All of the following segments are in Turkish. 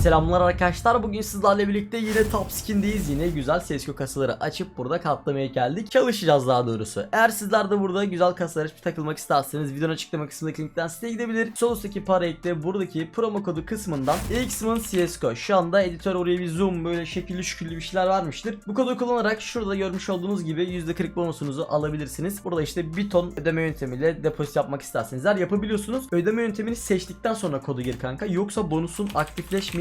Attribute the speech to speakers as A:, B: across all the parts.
A: selamlar arkadaşlar. Bugün sizlerle birlikte yine Top Skin'deyiz. Yine güzel CSGO kasaları açıp burada katlamaya geldik. Çalışacağız daha doğrusu. Eğer sizler de burada güzel kasalar açıp takılmak isterseniz videonun açıklama kısmındaki linkten siteye gidebilir. Sol üstteki para ekle buradaki promo kodu kısmından Xman CSGO. Şu anda editör oraya bir zoom böyle şekilli şükürlü bir şeyler vermiştir. Bu kodu kullanarak şurada görmüş olduğunuz gibi %40 bonusunuzu alabilirsiniz. Burada işte bir ton ödeme yöntemiyle depozit yapmak isterseniz yapabiliyorsunuz. Ödeme yöntemini seçtikten sonra kodu gir kanka. Yoksa bonusun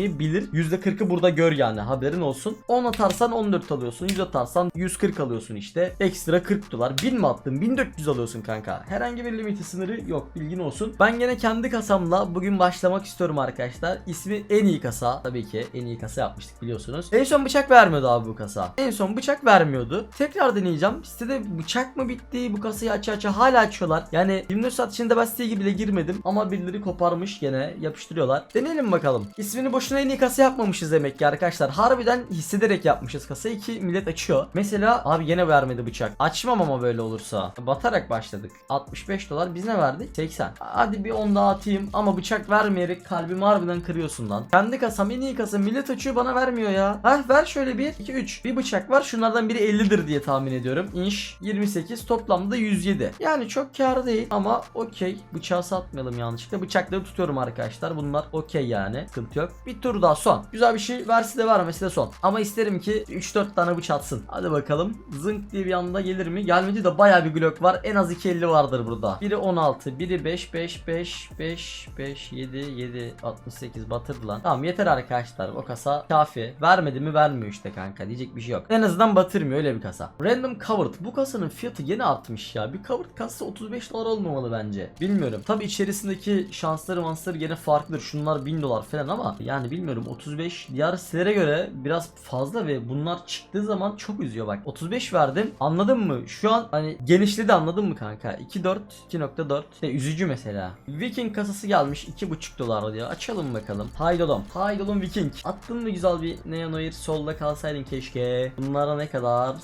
A: aktifleşmeyebilir. %40'ı burada gör yani haberin olsun. 10 atarsan 14 alıyorsun. 100 atarsan 140 alıyorsun işte. Ekstra 40 dolar. 1000 mi attın? 1400 alıyorsun kanka. Herhangi bir limiti sınırı yok bilgin olsun. Ben gene kendi kasamla bugün başlamak istiyorum arkadaşlar. İsmi en iyi kasa. Tabii ki en iyi kasa yapmıştık biliyorsunuz. En son bıçak vermiyordu abi bu kasa. En son bıçak vermiyordu. Tekrar deneyeceğim. Sitede bıçak mı bitti? Bu kasayı aç aç hala açıyorlar. Yani 24 saat içinde ben siteye bile girmedim. Ama birileri koparmış gene yapıştırıyorlar. Deneyelim bakalım. İsmini boşuna en iyi kasa yapmamışız demek ki arkadaşlar. Harbiden hissederek yapmışız kasayı ki millet açıyor. Mesela abi gene vermedi bıçak. Açmam ama böyle olursa. Batarak başladık. 65 dolar biz ne verdik? 80. Hadi bir 10 daha atayım ama bıçak vermeyerek kalbimi harbiden kırıyorsun lan. Kendi kasam en iyi kasa millet açıyor bana vermiyor ya. Hah ver şöyle bir 2 3. Bir bıçak var. Şunlardan biri 50'dir diye tahmin ediyorum. İnş 28 toplamda 107. Yani çok kar değil ama okey. Bıçağı satmayalım yanlışlıkla. Bıçakları tutuyorum arkadaşlar. Bunlar okey yani. Sıkıntı yok. Bir tur daha son. Güzel bir şey verse de vermesi de son. Ama isterim ki 3-4 tane bıçak atsın. Hadi bakalım. Zınk diye bir anda gelir mi? Gelmedi de baya bir Glock var. En az 250 vardır burada. Biri 16, biri 5, 5, 5, 5, 5, 7, 7, 68 batırdı lan. Tamam yeter arkadaşlar. O kasa kafi. Vermedi mi vermiyor işte kanka. Diyecek bir şey yok. En azından batırmıyor öyle bir kasa. Random Covered. Bu kasanın fiyatı yine artmış ya. Bir Covered kasa 35 dolar olmamalı bence. Bilmiyorum. Tabi içerisindeki şansları mansları gene farklıdır. Şunlar 1000 dolar falan ama yani bilmiyorum 35 diğer sitelere göre biraz fazla ve bunlar çıktığı zaman çok üzüyor bak. 35 verdim. Anladın mı? Şu an hani genişledi anladın mı kanka? 2.4 2.4 işte üzücü mesela. Viking kasası gelmiş 2.5 dolar diyor. Açalım bakalım. Haydolum. Haydolum Viking. Attın mı güzel bir Neon Oir solda kalsaydın keşke. Bunlara ne kadar?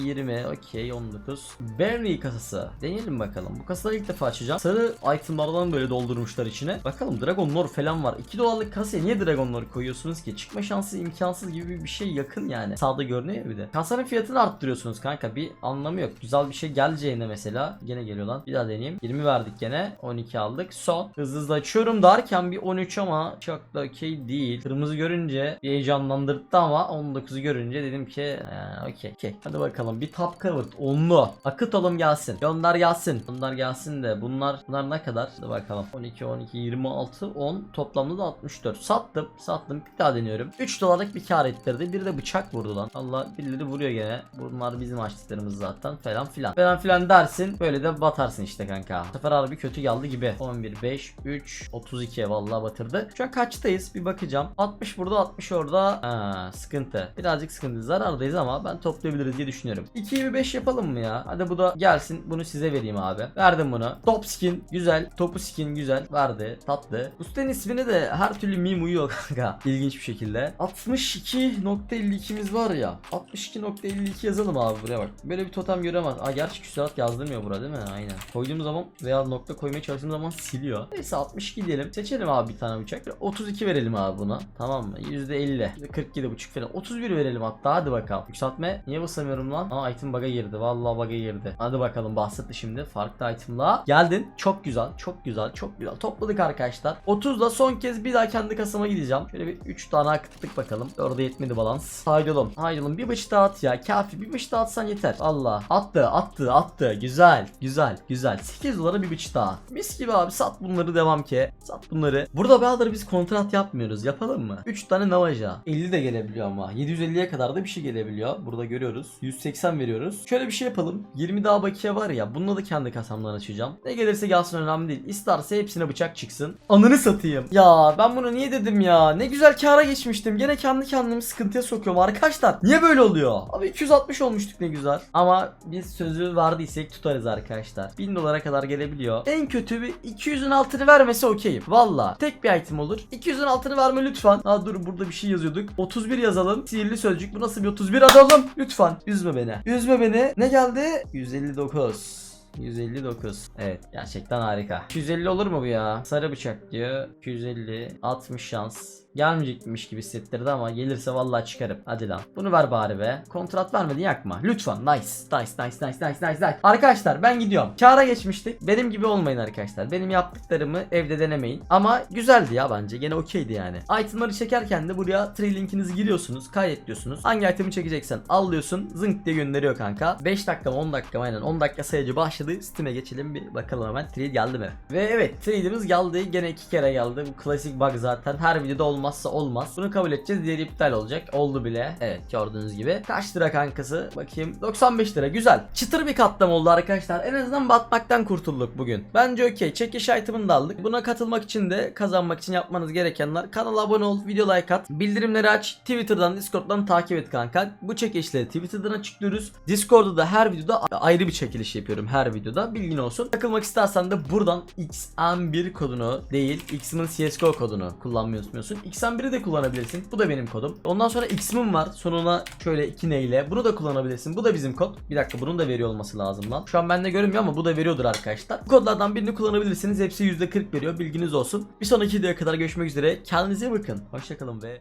A: 20 okey 19 Berry kasası deneyelim bakalım. Bu kasaları ilk defa açacağım. Sarı itemlardan böyle doldurmuşlar içine. Bakalım Dragon Lore falan var. 2 dolarlık kasaya niye Dragon Lore koyuyorsunuz ki? Çıkma şansı imkansız gibi bir şey yakın yani. Sağda görünüyor bir de. Kasanın fiyatını arttırıyorsunuz kanka. Bir anlamı yok. Güzel bir şey geleceğine mesela. Gene geliyor lan. Bir daha deneyeyim. 20 verdik gene. 12 aldık. Son. Hızlı hızlı açıyorum derken bir 13 ama çok da okey değil. Kırmızı görünce bir heyecanlandırdı ama 19'u görünce dedim ki "Ee, okey. Hadi bakalım bir top covered onlu. Akıt oğlum gelsin. Gönder gelsin. Bunlar gelsin de bunlar bunlar ne kadar? Hadi bakalım. 12 12 26 10 toplamda da 64 sattım sattım. Bir daha deniyorum. 3 dolarlık bir kar ettirdi. Bir de bıçak vurdu lan. Allah birileri vuruyor gene. Bunlar bizim açtıklarımız zaten. Falan filan. Falan filan dersin. Böyle de batarsın işte kanka. Bu sefer harbi kötü geldi gibi. 11 5 3 32 vallahi batırdı. Şu an kaçtayız? Bir bakacağım. 60 burada 60 orada. Ha, sıkıntı. Birazcık sıkıntı. Zarardayız ama ben toplayabiliriz diye düşünüyorum 2.25 yapalım mı ya? Hadi bu da gelsin bunu size vereyim abi. Verdim bunu. Top skin güzel. Topu skin güzel. Verdi tatlı. Bu sitenin ismine de her türlü meme uyuyor kanka. İlginç bir şekilde. 62.52'miz var ya 62.52 yazalım abi buraya bak. Böyle bir totem göremez. Aa gerçi küsurat yazdırmıyor burada değil mi? Aynen. Koyduğum zaman veya nokta koymaya çalıştığım zaman siliyor. Neyse 62 diyelim. Seçelim abi bir tane bıçak. 32 verelim abi buna. Tamam mı? %50 47.5 falan. 31 verelim hatta. Hadi bakalım. Yükseltme. Niye basamıyorum lan Aa item bug'a girdi. Vallahi bug'a girdi. Hadi bakalım bahsetti şimdi. Farklı itemla. Geldin. Çok güzel çok güzel çok güzel. Topladık arkadaşlar. 30'la son kez bir daha kendi kasama gideceğim. Şöyle bir 3 tane akıttık bakalım. Orada yetmedi balans. Haydolum haydolum bir bıç daha at ya. Kafi bir bıç daha atsan yeter. Allah. Attı attı attı. Güzel güzel güzel. 8 dolara bir bıç daha. Mis gibi abi. Sat bunları devam ki. Sat bunları. Burada bayağıdır biz kontrat yapmıyoruz. Yapalım mı? 3 tane navaja. 50 de gelebiliyor ama. 750'ye kadar da bir şey gelebiliyor. Burada görüyoruz. 180 veriyoruz. Şöyle bir şey yapalım. 20 daha bakiye var ya bununla da kendi kasamdan açacağım. Ne gelirse gelsin önemli değil. İsterse hepsine bıçak çıksın. Anını satayım. Ya ben bunu niye dedim ya? Ne güzel kara geçmiştim. Gene kendi kendimi sıkıntıya sokuyorum arkadaşlar. Niye böyle oluyor? Abi 260 olmuştuk ne güzel. Ama biz sözü verdiysek tutarız arkadaşlar. 1000 dolara kadar gelebiliyor. En kötü bir 200'ün altını vermesi okeyim. Valla. Tek bir item olur. 200'ün altını verme lütfen. Ha dur burada bir şey yazıyorduk. 31 yazalım. Sihirli sözcük. Bu nasıl bir 31 atalım lütfen. Üzme beni üzme beni. Ne geldi? 159 159. Evet gerçekten harika. 250 olur mu bu ya? Sarı bıçak diyor. 250 60 şans. gelmeyecekmiş gibi hissettirdi ama gelirse vallahi çıkarım. Hadi lan. Bunu ver bari be. Kontrat vermedin yakma. Lütfen. Nice. Nice nice nice nice nice nice. Arkadaşlar ben gidiyorum. Kâra geçmiştik. Benim gibi olmayın arkadaşlar. Benim yaptıklarımı evde denemeyin. Ama güzeldi ya bence. Gene okeydi yani. Itemları çekerken de buraya tree giriyorsunuz. Kaydet diyorsunuz. Hangi itemi çekeceksen al diyorsun. Zınk diye gönderiyor kanka. 5 dakika mı 10 dakika mı aynen 10 dakika sayıcı başladı. Steam'e geçelim bir bakalım hemen. Trade geldi mi? Ve evet trade'imiz geldi. Gene iki kere geldi. Bu klasik bug zaten. Her videoda olmazsa olmaz. Bunu kabul edeceğiz. Diğeri iptal olacak. Oldu bile. Evet gördüğünüz gibi. Kaç lira kankası? Bakayım. 95 lira. Güzel. Çıtır bir katlama oldu arkadaşlar. En azından batmaktan kurtulduk bugün. Bence okey. Çekiş item'ını da aldık. Buna katılmak için de kazanmak için yapmanız gerekenler kanala abone ol, video like at, bildirimleri aç, Twitter'dan, Discord'dan takip et kanka. Bu çekilişleri Twitter'dan açıklıyoruz. Discord'da da her videoda ayrı bir çekiliş yapıyorum her videoda. Bilgin olsun. Takılmak istersen de buradan XM1 kodunu değil, X'min CSGO kodunu kullanmayı unutmuyorsun. XM1'i de kullanabilirsin. Bu da benim kodum. Ondan sonra X'min var. Sonuna şöyle 2 neyle. Bunu da kullanabilirsin. Bu da bizim kod. Bir dakika bunun da veriyor olması lazım lan. Şu an bende görünmüyor ama bu da veriyordur arkadaşlar. Bu kodlardan birini kullanabilirsiniz. Hepsi %40 veriyor. Bilginiz olsun. Bir sonraki videoya kadar görüşmek üzere. Kendinize bakın. Hoşçakalın ve